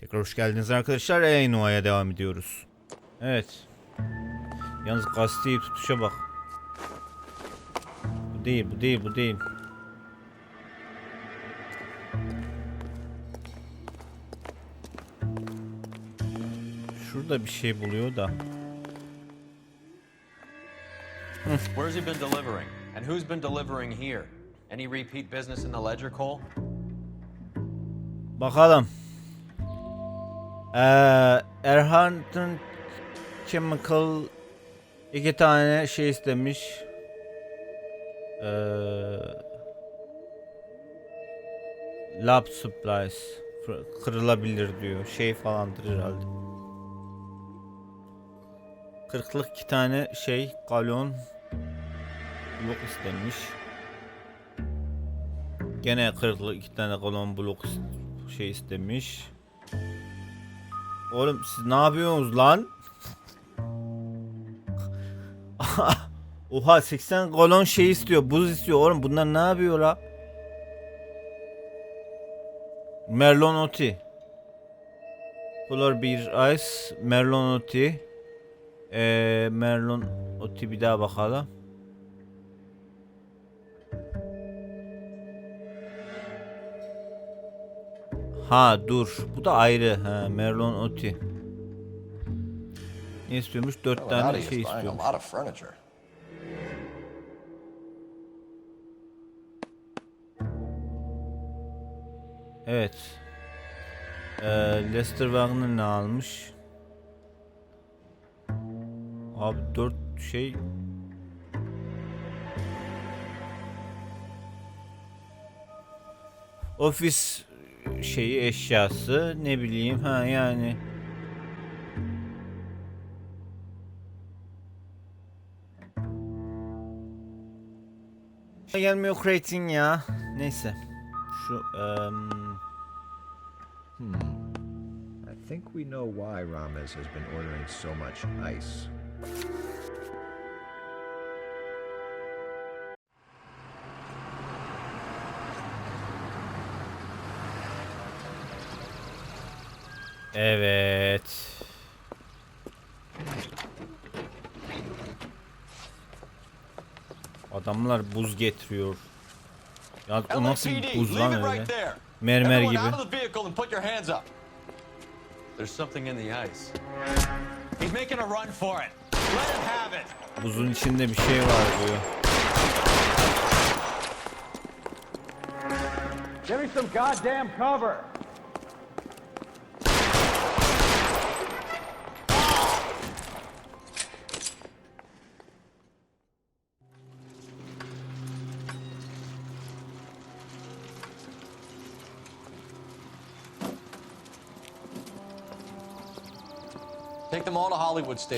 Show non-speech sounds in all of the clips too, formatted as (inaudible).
Tekrar hoş geldiniz arkadaşlar. Einoa'ya devam ediyoruz. Evet. Yalnız gazeteyi tutuşa bak. Bu değil, bu değil, bu değil. Şurada bir şey buluyor da. Where's he been delivering? And who's been delivering here? Any repeat business in the ledger, Cole? Bakalım. Ee, Erhan'ın Chemical iki tane şey istemiş. Ee, lab supplies kırılabilir diyor. Şey falandır herhalde. Kırklık iki tane şey galon blok istemiş. Gene kırklık iki tane galon blok şey istemiş. Oğlum siz ne yapıyorsunuz lan? (laughs) Oha 80 galon şey istiyor, buz istiyor. Oğlum bunlar ne yapıyor la? Merlon Oti. Polar bir Ice, Merlon Oti. Ee, Merlon Oti bir daha bakalım. Ha dur. Bu da ayrı. Ha, Merlon Oti. Ne istiyormuş? Dört tane şey istiyormuş. Evet. Ee, Lester Wagner ne almış? Abi dört şey Ofis şeyi eşyası ne bileyim ha yani Gelmiyor Creighton ya. Neyse. Şu em, I think we know why Ramez has been ordering so much ice. Evet. Adamlar buz getiriyor. Ya o nasıl bir buz lan öyle? Mermer gibi. out of the vehicle and put your hands up. There's something in the ice. He's making a run for it. Let him have it. Buzun içinde bir şey var diyor. Give me some goddamn cover.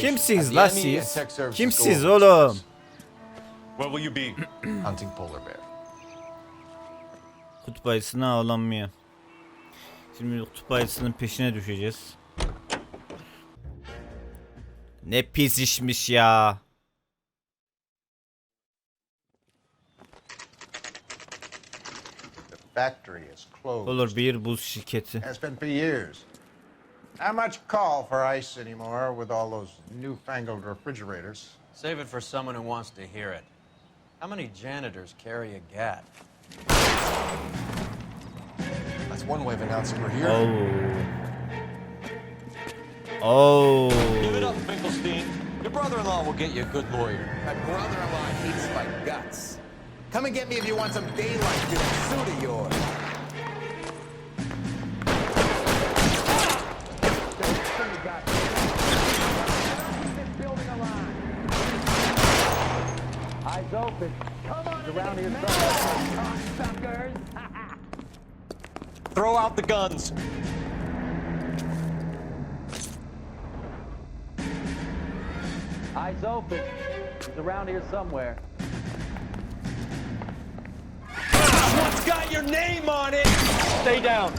Kimsiniz la and siz? Kimsiniz oğlum? Where will you be? (clears throat) Hunting polar bear. Kutup ayısına avlanmaya. Şimdi kutup ayısının peşine düşeceğiz. Ne pis işmiş ya. The factory is closed. Olur bir buz şirketi. Not much call for ice anymore with all those newfangled refrigerators. Save it for someone who wants to hear it. How many janitors carry a gat? That's one way of announcing we're here. Oh. Oh. Give it up, Finkelstein. Your brother-in-law will get you a good lawyer. My brother-in-law hates my guts. Come and get me if you want some daylight through that suit of yours. (laughs) Throw out the guns. Eyes open. He's around here somewhere. What's got your name on it? Stay down.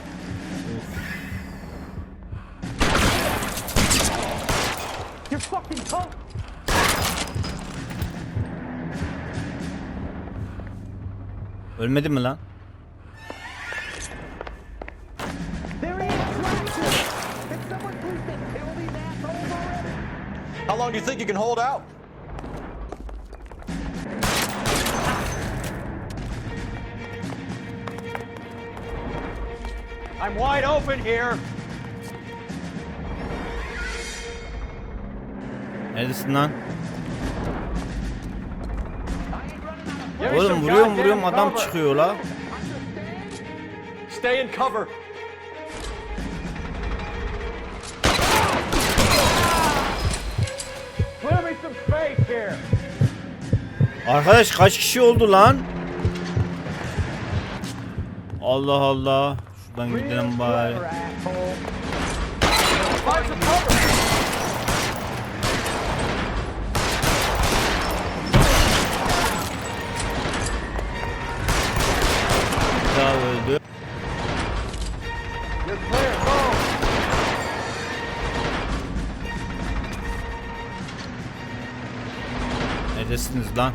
Ölmedin mi lan? How long do you think you can hold out? I'm wide open here. Neredesin lan? Oğlum vuruyorum vuruyorum adam çıkıyor la. Stay in cover. Arkadaş kaç kişi oldu lan? Allah Allah. Şuradan gidelim bari. You're clear. Go. Neredesiniz lan?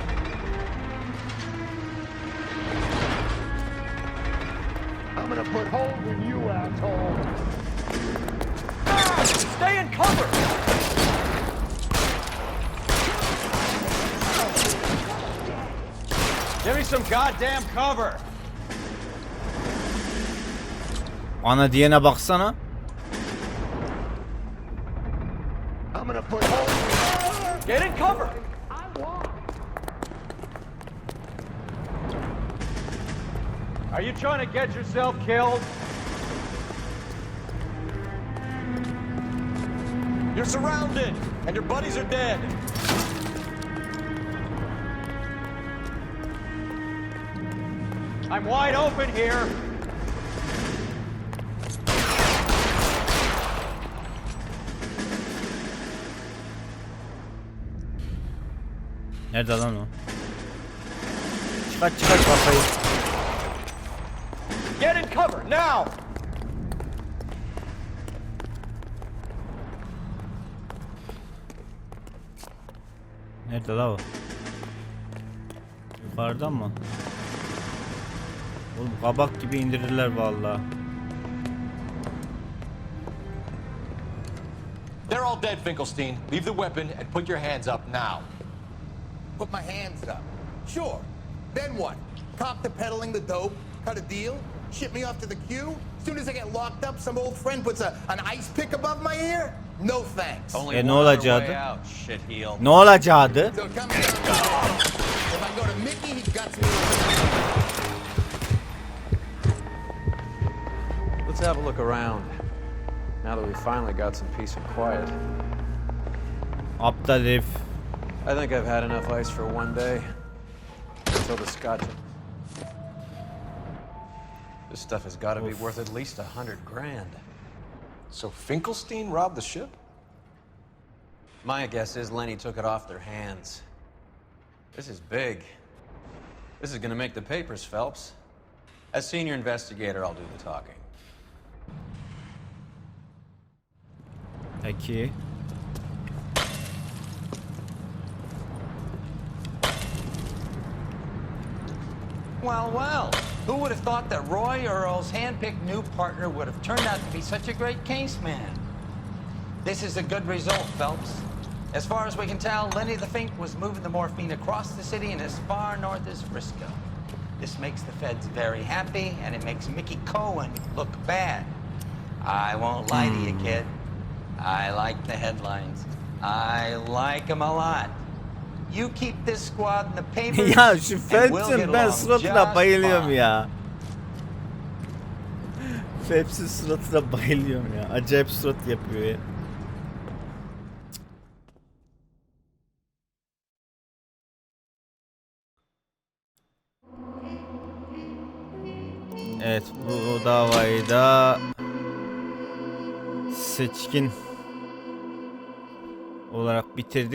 I'm gonna put holes in you, asshole. Ah! Stay in cover. Give me some goddamn cover. Ana diyene baksana. I'm gonna put holes Get in cover. Are you trying to get yourself killed? You're surrounded, and your buddies are dead. I'm wide open here. Nerede lan o? Çıkart çıkart kafayı. Get in cover now. Nerede la o? Yukarıdan mı? Oğlum kabak gibi indirirler vallahi. They're all dead, Finkelstein. Leave the weapon and put your hands up now. Put my hands up. Sure. Then what? Cop to peddling the dope, cut a deal, ship me off to the queue? Soon as I get locked up, some old friend puts a, an ice pick above my ear? No thanks. Only E, ne one other olacaktı? way out, shitheel. Ne olacaktı? So it comes down to this. If I go to Mickey, he guts me. Let's have a look around. Now that we finally got some peace and quiet. Aptal herif. I think I've had enough ice for one day. Until the scotch. This stuff has got to be worth at least a hundred grand. So Finkelstein robbed the ship? My guess is Lenny took it off their hands. This is big. This is going to make the papers, Phelps. As senior investigator, I'll do the talking. Peki. Well, well, who would have thought that Roy Earl's handpicked new partner would have turned out to be such a great case man? This is a good result, Phelps. As far as we can tell, Lenny the Fink was moving the morphine across the city and as far north as Frisco. This makes the feds very happy, and it makes Mickey Cohen look bad. I won't lie to you, hmm. kid. I like the headlines. I like them a lot. You keep this squad in the (laughs) papers, ya şu Phelps'in ben suratına bayılıyorum ya. Phelps'in suratına bayılıyorum ya. Acayip surat yapıyor ya. Evet bu davayı da seçkin olarak bitirdik.